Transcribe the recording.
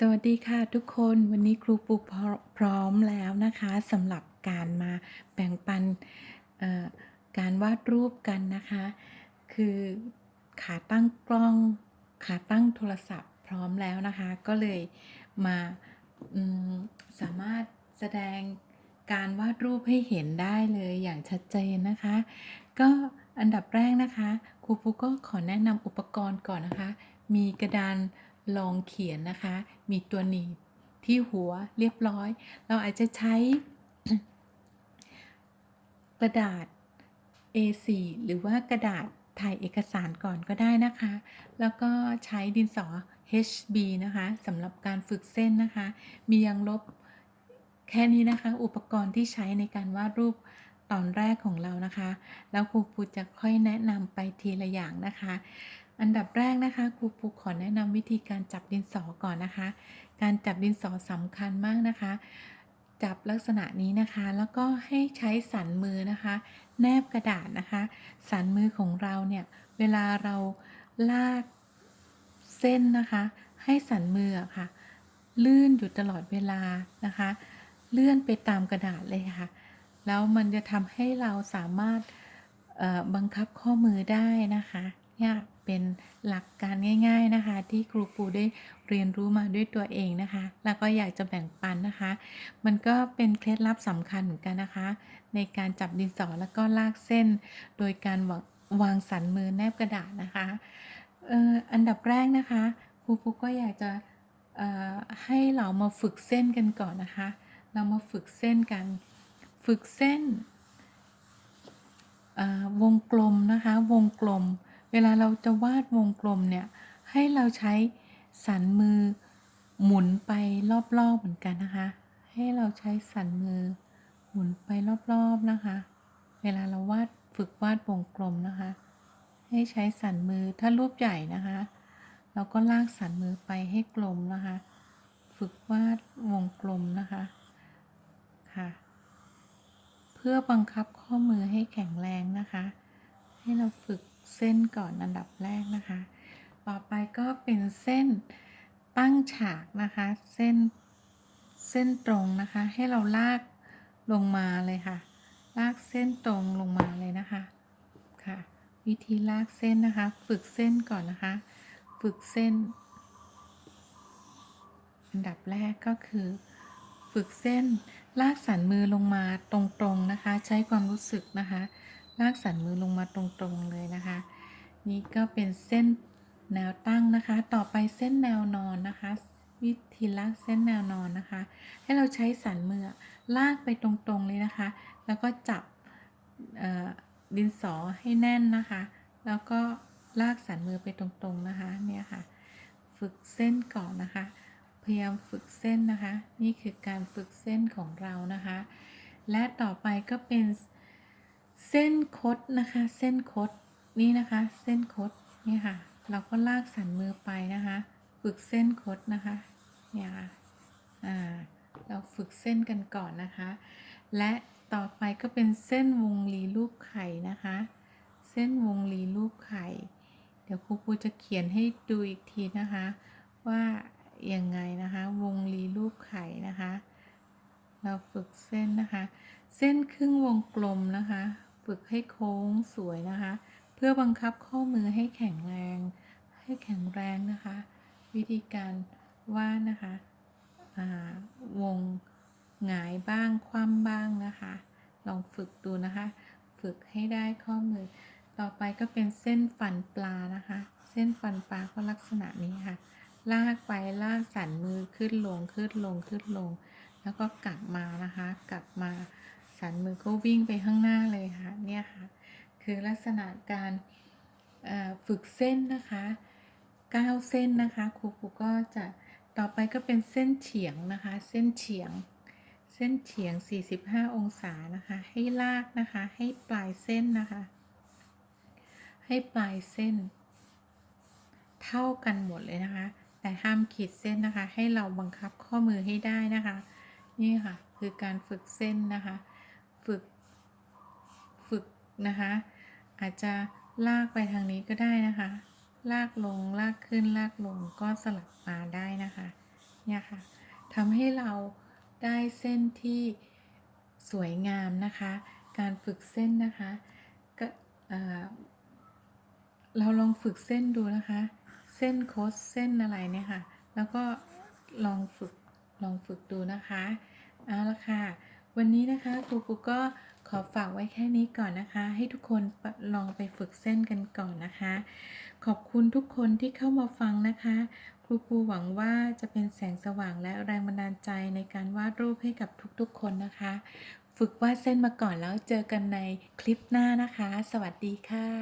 สวัสดีค่ะทุกคนวันนี้ครูปูพร้อพร้อมแล้วนะคะสำหรับการมาแบ่งปันการวาดรูปกันนะคะ คือขาตั้งกล้องขาตั้งโทรศัพท์พร้อมแล้วนะคะ ก็เลยมามสามารถแสดงการวาดรูปให้เห็นได้เลยอย่างชัดเจนนะคะ ก็อันดับแรกนะคะครูปูก็ขอแนะนำอุปกรณ์ก่อนนะคะ มีกระดาน รองเขียนนะคะ มีตัวหนีบที่หัวเรียบร้อย เราอาจจะใช้ กระดาษ A4 หรือว่ากระดาษถ่ายเอกสารก่อนก็ได้นะคะ แล้วก็ใช้ดินสอ HB นะคะสำหรับการฝึกเส้นนะคะ มียางลบแค่นี้นะคะ อุปกรณ์ที่ใช้ในการวาดรูปตอนแรกของเรานะคะ แล้วครูปูจะค่อยแนะนำไปทีละอย่างนะคะ อันดับแรกนะคะครูปูขอแนะนำวิธีการจับดินสอก่อนนะคะ การจับดินสอสำคัญมากนะคะ จับลักษณะนี้นะคะ แล้วก็ให้ใช้สันมือนะคะ แนบกระดาษนะคะ สันมือของเราเนี่ยเวลาเราลากเส้นนะคะ ให้สันมือะค่ะ ลื่นอยู่ตลอดเวลานะคะ เลื่อนไปตามกระดาษเลยค่ะ แล้วมันจะทำให้เราสามารถบังคับข้อมือได้นะคะ เนี่ยเป็นหลักการง่าย ๆนะคะ ที่ครูปูได้เรียนรู้มาด้วยตัวเองนะคะ แล้วก็อยากจะแบ่งปันนะคะ มันก็เป็นเคล็ดลับสำคัญเหมือนกันนะคะ ในการจับดินสอแล้วก็ลากเส้น โดยการวางวางสันมือแนบกระดาษนะคะเอ่ออันดับแรกนะคะครูปูก็อยากจะเอ่อให้เรามาฝึกเส้นกันก่อนนะคะ เรามาฝึกเส้นกัน ฝึกเส้นวงกลมนะคะ วงกลม วลาเราจะวาดวงกลมเนี่ยให้เราใช้สันมือหมุนไปรอบๆเหมือนกันนะคะ ให้เราใช้สันมือหมุนไปรอบๆนะคะ เวลาเราวาดฝึกวาดวงกลมนะคะ ให้ใช้สันมือถ้ารูปใหญ่นะคะเราก็ลากสันมือไปให้กลมนะคะ ฝึกวาดวงกลมนะคะค่ะ เพื่อบังคับข้อมือให้แข็งแรงนะคะ ให้เราฝึก เส้นก่อนอันดับแรกนะคะ ต่อไปก็เป็นเส้นตั้งฉากนะคะ เส้นเส้นตรงนะคะ ให้เราลากลงมาเลยค่ะ ลากเส้นตรงลงมาเลยนะคะค่ะ วิธีลากเส้นนะคะ ฝึกเส้นก่อนนะคะ ฝึกเส้น อันดับแรกก็คือ ฝึกเส้นลากสันมือลงมาตรงๆนะคะ ใช้ความรู้สึกนะคะ ลากสันมือลงมาตรงๆเลยนะคะ นี่ก็เป็นเส้นแนวตั้งนะคะ ต่อไปเส้นแนวนอนนะคะ วิธีลากเส้นแนวนอนนะคะ ให้เราใช้สันมือลากไปตรงๆเลยนะคะ แล้วก็จับดินสอให้แน่นนะคะ แล้วก็ลากสันมือไปตรงๆนะคะเนี่ยค่ะ ฝึกเส้นก่อนนะคะ พยายามฝึกเส้นนะคะ นี่คือการฝึกเส้นของเรานะคะ และต่อไปก็เป็น ส้นคดนะคะ เส้นคดนี่นะคะ เส้นคดนี่ค่ะ เราก็ลากสันมือไปนะคะฝึกเส้นคดนะคะเนี่ยค่ะอ่าเราฝึกเส้นกันก่อนนะคะ และต่อไปก็เป็นเส้นวงรีรูปไข่นะคะ เส้นวงรีรูปไข่ เดี๋ยวครูปูจะเขียนให้ดูอีกทีนะคะ ว่ายังไงนะคะ วงรีรูปไข่นะคะ เราฝึกเส้นนะคะ เส้นครึ่งวงกลมนะคะ ฝึกให้โค้งสวยนะคะ เพื่อบังคับข้อมือให้แข็งแรง ให้แข็งแรงนะคะ วิธีการวาดนะคะวงหงายบ้างคว่ำบ้างนะคะ ลองฝึกดูนะคะ ฝึกให้ได้ข้อมือ ต่อไปก็เป็นเส้นฟันปลานะคะ เส้นฟันปลาก็ลักษณะนี้ค่ะ ลากไปลากสันมือขึ้นลงขึ้นลงขึ้นลง แล้วก็กลับมานะคะ กลับมา สันมือก็วิ่งไปข้างหน้าเลยค่ะเนี่ยค่ะคือลักษณะการฝึกเส้นนะคะ9เส้นนะคะครูครูก็จะต่อไปก็เป็นเส้นเฉียงนะคะ เส้นเฉียง เส้นเฉียง 45 องศานะคะ ให้ลากนะคะ ให้ปลายเส้นนะคะ ให้ปลายเส้น เท่ากันหมดเลยนะคะ แต่ห้ามขีดเส้นนะคะ ให้เราบังคับข้อมือให้ได้นะคะ นี่ค่ะ คือการฝึกเส้นนะคะ ฝึก ฝึกนะคะ อาจจะลากไปทางนี้ก็ได้นะคะ ลากลงลากขึ้นลากลงก็สลับมาได้นะคะเนี่ยค่ะทำให้เราได้เส้นที่สวยงามนะคะ การฝึกเส้นนะคะก็เอ่อเราลองฝึกเส้นดูนะคะ เส้นโคสเส้นอะไรเนี่ยค่ะ แล้วก็ลองฝึกลองฝึกดูนะคะ เอาละค่ะ วันนี้นะคะครูปูก็ขอฝากไว้แค่นี้ก่อนนะคะ ให้ทุกคนลองไปฝึกเส้นกันก่อนนะคะ ขอบคุณทุกคนที่เข้ามาฟังนะคะ ครูปูหวังว่าจะเป็นแสงสว่างและแรงบันดาลใจในการวาดรูปให้กับทุกๆ คนนะคะ ฝึกวาดเส้นมาก่อนแล้วเจอกันในคลิปหน้านะคะ สวัสดีค่ะ